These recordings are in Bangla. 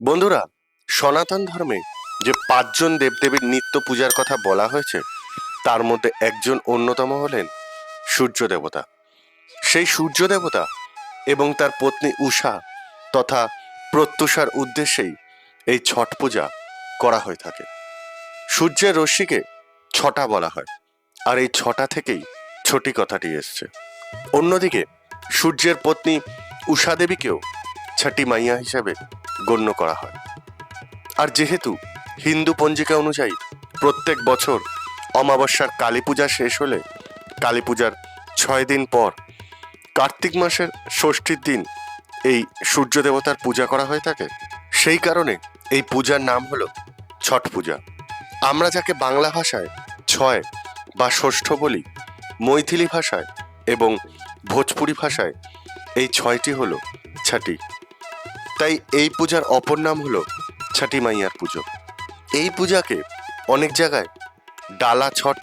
বন্ধুরা, সনাতন ধর্মে যে পাঁচজন দেবদেবীর নিত্য পূজার কথা বলা হয়েছে, তার মধ্যে একজন অন্যতম হলেন সূর্য দেবতা। সেই সূর্য দেবতা এবং তার পত্নী উষা তথা প্রত্যুষার উদ্দেশ্যেই এই ছট পূজা করা হয়ে থাকে। সূর্যের রশ্মিকে ছটা বলা হয়, আর এই ছটা থেকেই ছটি কথাটি এসছে। অন্যদিকে, সূর্যের পত্নী উষা দেবীকেও ছটি মাইয়া হিসাবে গণ্য করা হয়। আর যেহেতু হিন্দু পঞ্জিকা অনুযায়ী প্রত্যেক বছর অমাবস্যার কালী পূজা শেষ হলে কালী পূজার ছয় দিন পর কার্তিক মাসের ষষ্ঠীর দিন এই সূর্য দেবতার পূজা করা হয়ে থাকে, সেই কারণে এই পূজার নাম হলো ছট পূজা। আমরা যাকে বাংলা ভাষায় ছয় বা ষষ্ঠ বলি, মৈথিলি ভাষায় এবং ভোজপুরি ভাষায় এই ছয়টি হলো ছাটি। তাই এই পূজার অপর নাম হলো ছাটি মাইয়ার পুজো। এই পূজাকে অনেক জায়গায় ডালা ছট,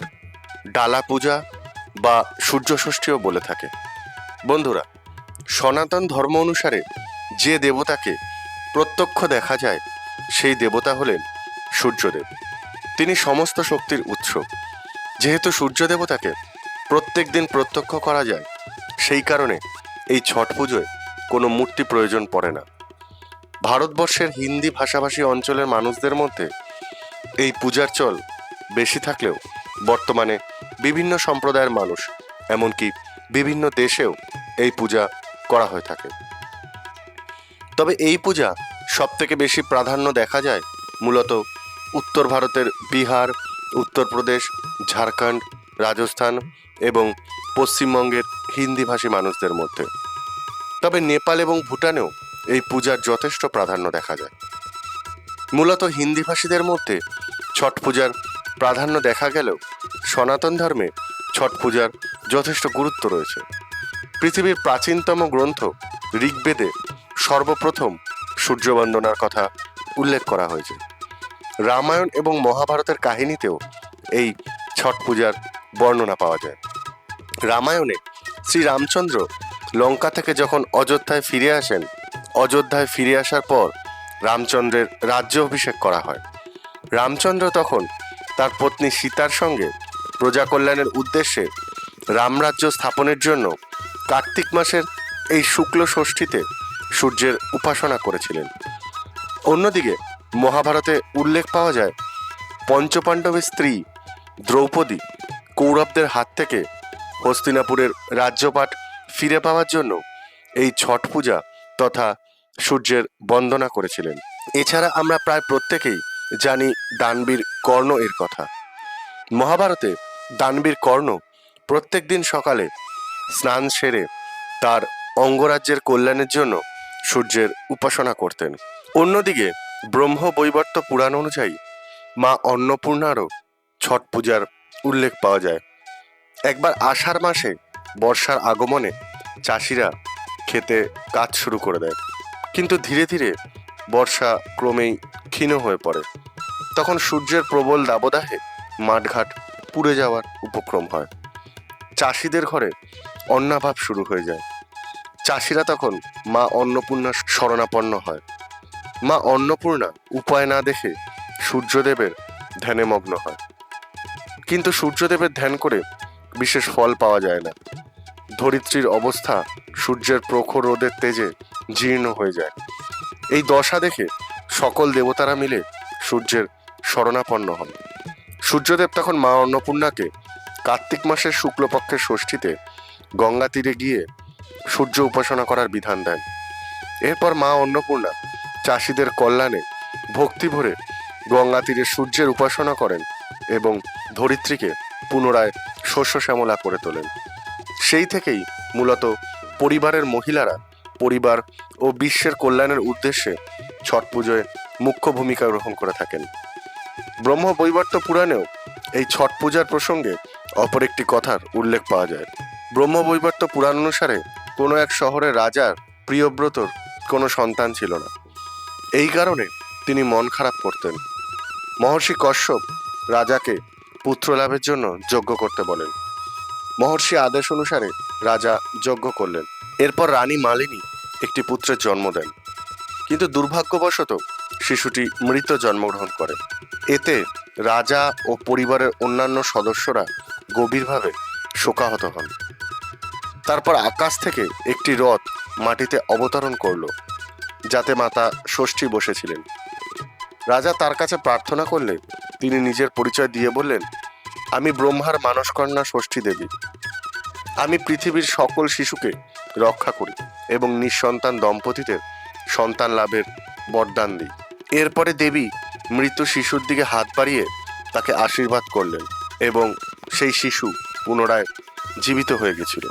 ডালা পূজা বা সূর্য ষষ্ঠীও বলে থাকে। বন্ধুরা, সনাতন ধর্ম অনুসারে যে দেবতাকে প্রত্যক্ষ দেখা যায়, সেই দেবতা হলেন সূর্যদেব। তিনি সমস্ত শক্তির উৎস। যেহেতু সূর্য দেবতাকে প্রত্যেক দিন প্রত্যক্ষ করা যায়, সেই কারণে এই ছট পুজোয় কোনো মূর্তি প্রয়োজন পড়ে না। ভারতবর্ষের হিন্দি ভাষাভাষী অঞ্চলের মানুষদের মধ্যে এই পূজার চল বেশি থাকলেও বর্তমানে বিভিন্ন সম্প্রদায়ের মানুষ, এমনকি বিভিন্ন দেশেও এই পূজা করা হয়ে থাকে। তবে এই পূজা সব থেকে বেশি প্রাধান্য দেখা যায় মূলত উত্তর ভারতের বিহার, উত্তরপ্রদেশ, ঝাড়খণ্ড, রাজস্থান এবং পশ্চিমবঙ্গের হিন্দিভাষী মানুষদের মধ্যে। তবে নেপাল এবং ভুটানেও এই পূজার যথেষ্ট প্রাধান্য দেখা যায়। মূলত হিন্দিভাষীদের মধ্যে ছট পূজার প্রাধান্য দেখা গেলেও সনাতন ধর্মে ছট পূজার যথেষ্ট গুরুত্ব রয়েছে। পৃথিবীর প্রাচীনতম গ্রন্থ ঋগ্বেদে সর্বপ্রথম সূর্য বন্দনার কথা উল্লেখ করা হয়েছে। রামায়ণ এবং মহাভারতের কাহিনীতেও এই ছট পূজার বর্ণনা পাওয়া যায়। রামায়ণে শ্রী রামচন্দ্র লঙ্কা থেকে যখন অযোধ্যায় ফিরে আসেন অযোধ্যায় ফিরে আসার পর রামচন্দ্রের রাজ্য অভিষেক করা হয়। রামচন্দ্র তখন তার পত্নী সীতার সঙ্গে প্রজা কল্যাণের উদ্দেশ্যে রামরাজ্য স্থাপনের জন্য কার্তিক মাসের এই শুক্ল ষষ্ঠীতে সূর্যের উপাসনা করেছিলেন। অন্যদিকে মহাভারতে উল্লেখ পাওয়া যায়, পঞ্চপাণ্ডবের স্ত্রী দ্রৌপদী কৌরবদের হাত থেকে হস্তিনাপুরের রাজ্যপাট ফিরে পাওয়ার জন্য এই ছট পূজা তথা সূর্যের বন্দনা করেছিলেন। এছাড়া আমরা প্রায় প্রত্যেকেই জানি দানবীর কর্ণ এর কথা। মহাভারতে দানবীর কর্ণ প্রত্যেক দিন সকালে স্নান সেরে তার অঙ্গরাজ্যের কল্যাণের জন্য সূর্যের উপাসনা করতেন। অন্যদিকে ব্রহ্ম বৈবর্ত পুরাণ অনুযায়ী মা অন্নপূর্ণারও ছট পূজার উল্লেখ পাওয়া যায়। একবার আষাঢ় মাসে বর্ষার আগমনে চাষিরা খেতে কাজ শুরু করে দেয়। কিন্তু ধীরে ধীরে বর্ষা ক্রমেই ক্ষীণ হয়ে পড়ে। তখন সূর্যের প্রবল দাবদাহে মাঠঘাট পুড়ে যাওয়ার উপক্রম হয়। চাষিদের ঘরে অন্নাভাব শুরু হয়ে যায়। চাষিরা তখন মা অন্নপূর্ণার শরণাপন্ন হয়। মা অন্নপূর্ণা উপায় না দেখে সূর্যদেবের ধ্যানে মগ্ন হয়। কিন্তু সূর্যদেবের ধ্যান করে বিশেষ ফল পাওয়া যায় না। ধরিত্রীর অবস্থা সূর্যের প্রখর রোদের তেজে জীর্ণ হয়ে যায়। এই দশা দেখে সকল দেবতারা মিলে সূর্যের শরণাপন্ন হন। সূর্যদেব তখন মা অন্নপূর্ণাকে কার্তিক মাসের শুক্লপক্ষের ষষ্ঠীতে গঙ্গা তীরে গিয়ে সূর্য উপাসনা করার বিধান দেন। এরপর মা অন্নপূর্ণা চাষিদের কল্যাণে ভক্তি ভরে গঙ্গা তীরে সূর্যের উপাসনা করেন এবং ধরিত্রীকে পুনরায় শস্য শ্যামলা করে তোলেন। সেই থেকেই মূলত পরিবারের মহিলারা পরিবার ও বিশ্বের কল্যাণের উদ্দেশ্যে ছট পুজোয় মুখ্য ভূমিকা গ্রহণ করে থাকেন। ব্রহ্ম বৈবর্ত পুরাণেও এই ছট পূজার প্রসঙ্গে অপর একটি কথার উল্লেখ পাওয়া যায়। ব্রহ্ম বৈবর্ত পুরাণ অনুসারে কোনো এক শহরের রাজার প্রিয়ব্রতর কোনো সন্তান ছিল না। এই কারণে তিনি মন খারাপ করতেন। মহর্ষি কশ্যপ রাজাকে পুত্র লাভের জন্য যজ্ঞ করতে বলেন। মহর্ষি আদেশ অনুসারে রাজা যজ্ঞ করলেন। এরপর রানী মালিনী একটি পুত্রের জন্ম দেন। কিন্তু দুর্ভাগ্যবশত শিশুটি মৃত জন্মগ্রহণ করে। এতে রাজা ও পরিবারের অন্যান্য সদস্যরা গভীরভাবে শোকাহত হন। তারপর আকাশ থেকে একটি রথ মাটিতে অবতরণ করল, যাতে মাতা ষষ্ঠী বসেছিলেন। রাজা তার কাছে প্রার্থনা করলে তিনি নিজের পরিচয় দিয়ে বললেন, আমি ব্রহ্মার মানসকন্যা ষষ্ঠী দেবী। আমি পৃথিবীর সকল শিশুকে রক্ষা করি এবং নিঃসন্তান দম্পতিদের সন্তান লাভের বরদান দিই। এরপরে দেবী মৃত শিশুর দিকে হাত বাড়িয়ে তাকে আশীর্বাদ করলেন এবং সেই শিশু পুনরায় জীবিত হয়ে গেছিল।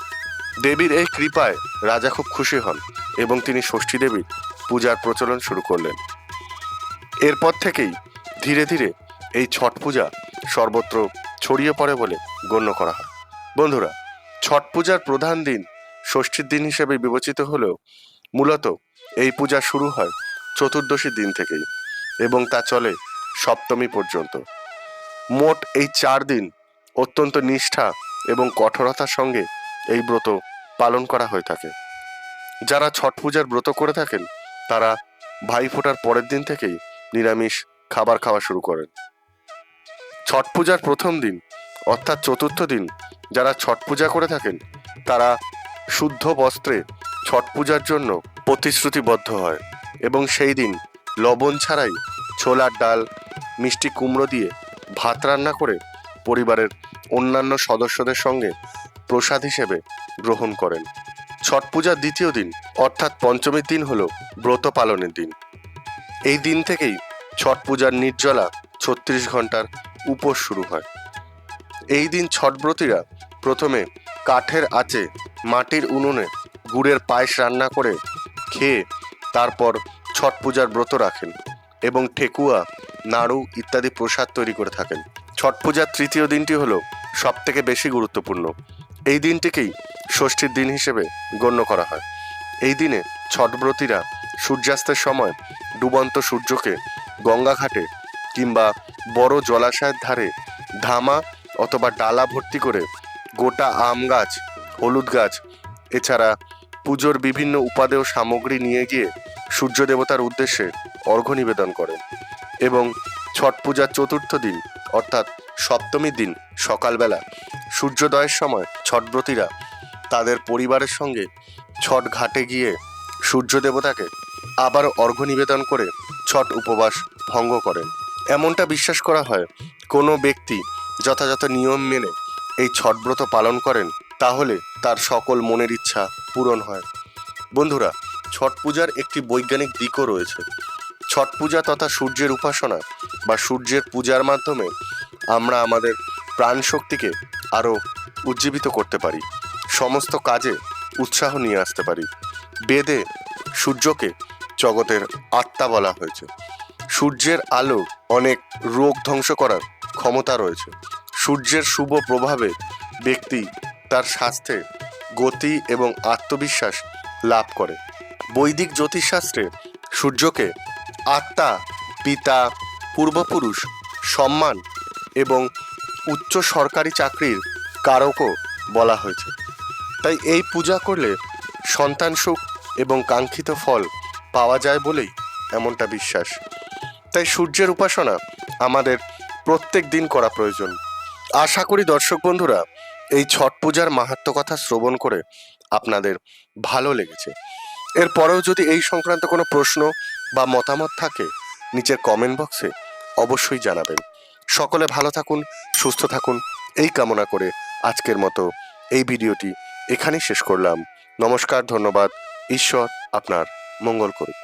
দেবীর এই কৃপায় রাজা খুব খুশি হন এবং তিনি ষষ্ঠী দেবীর পূজার প্রচলন শুরু করলেন। এরপর থেকেই ধীরে ধীরে এই ছট পূজা সর্বত্র ছড়িয়ে পড়ে বলে গণ্য করা হয়। বন্ধুরা, ছট পূজার প্রধান দিন ষষ্ঠীর দিন হিসেবে বিবেচিত হলেও মূলত এই পূজা শুরু হয় চতুর্দশীর দিন থেকেই এবং তা চলে সপ্তমী পর্যন্ত। মোট এই চার দিন অত্যন্ত নিষ্ঠা এবং কঠোরতার সঙ্গে এই ব্রত পালন করা হয়ে থাকে। যারা ছট পূজার ব্রত করে থাকেন, তারা ভাই ফোটার পরের দিন থেকেই নিরামিষ খাবার খাওয়া শুরু করেন। ছট পূজার প্রথম দিন অর্থাৎ চতুর্থ দিন যারা ছট পূজা করে থাকেন, তারা শুদ্ধ বস্ত্রে ছট পূজার জন্য প্রতিশ্রুতিবদ্ধ হয় এবং সেই দিন লবণ ছাড়াই ছোলার ডাল, মিষ্টি কুমড়ো দিয়ে ভাত রান্না করে পরিবারের অন্যান্য সদস্যদের সঙ্গে প্রসাদ হিসেবে গ্রহণ করেন। ছট পূজার দ্বিতীয় দিন, অর্থাৎ পঞ্চমীর দিন হল ব্রত পালনের দিন। এই দিন থেকেই ছট পূজার নির্জলা ছত্রিশ ঘণ্টার উপোস শুরু হয়। এই দিন ছটব্রতীরা প্রথমে কাঠের আঁচে মাটির উনুনে গুড়ের পায়েস রান্না করে খেয়ে তারপর ছট পূজার ব্রত রাখেন এবং ঠেকুয়া, নাড়ু ইত্যাদি প্রসাদ তৈরি করে থাকেন। ছট পূজার তৃতীয় দিনটি হলো সব থেকে বেশি গুরুত্বপূর্ণ। এই দিনটিকেই ষষ্ঠীর দিন হিসেবে গণ্য করা হয়। এই দিনে ছটব্রতীরা সূর্যাস্তের সময় ডুবন্ত সূর্যকে গঙ্গা ঘাটে কিংবা বড় জলাশয়ের ধারে ধামা অথবা ডালা ভর্তি করে গোটা আম গাছ, হলুদ গাছ, এছাড়া পুজোর বিভিন্ন উপাদেয় সামগ্রী নিয়ে গিয়ে সূর্য দেবতার উদ্দেশ্যে অর্ঘ্য নিবেদন করেন এবং ছট পূজার চতুর্থ দিন, অর্থাৎ সপ্তমীর দিন সকালবেলা সূর্যোদয়ের সময় ছটব্রতীরা তাদের পরিবারের সঙ্গে ছট ঘাটে গিয়ে সূর্য দেবতাকে আবার অর্ঘ্য নিবেদন করে ছট উপবাস ভঙ্গ করেন। এমনটা বিশ্বাস করা হয় কোনো ব্যক্তি যথাযথ নিয়ম মেনে এই ছটব্রত পালন করেন, তাহলে তার সকল মনের ইচ্ছা পূরণ হয়। বন্ধুরা, ছট পূজার একটি বৈজ্ঞানিক দিকও রয়েছে। ছট পূজা তথা সূর্যের উপাসনা বা সূর্যের পূজার মাধ্যমে আমরা আমাদের প্রাণ শক্তিকে আরও উজ্জীবিত করতে পারি। সমস্ত কাজে উৎসাহ নিয়ে আসতে পারি। বেদে সূর্যকে জগতের আত্মা বলা হয়েছে। সূর্যের আলো অনেক রোগ ধ্বংস করার ক্ষমতা রয়েছে। সূর্যের শুভ প্রভাবে ব্যক্তি তার স্বাস্থ্যে গতি এবং আত্মবিশ্বাস লাভ করে। বৈদিক জ্যোতিষশাস্ত্রে সূর্যকে আত্মা, পিতা, পূর্বপুরুষ, সম্মান এবং উচ্চ সরকারি চাকরির কারকও বলা হয়েছে। তাই এই পূজা করলে সন্তান সুখ এবং কাঙ্ক্ষিত ফল পাওয়া যায় বলেই এমনটা বিশ্বাস। তাই সূর্যের উপাসনা আমাদের প্রত্যেক দিন করা প্রয়োজন। আশা করি দর্শক বন্ধুরা, এই ছট পূজার মাহাত্ম কথা শ্রবণ করে আপনাদের ভালো লেগেছে। এরপরেও যদি এই সংক্রান্ত কোনো প্রশ্ন বা মতামত থাকে, নিচের কমেন্ট বক্সে অবশ্যই জানাবেন। সকলে ভালো থাকুন, সুস্থ থাকুন, এই কামনা করে আজকের মতো এই ভিডিওটি এখানেই শেষ করলাম। নমস্কার, ধন্যবাদ, ঈশ্বর আপনার মঙ্গল করুন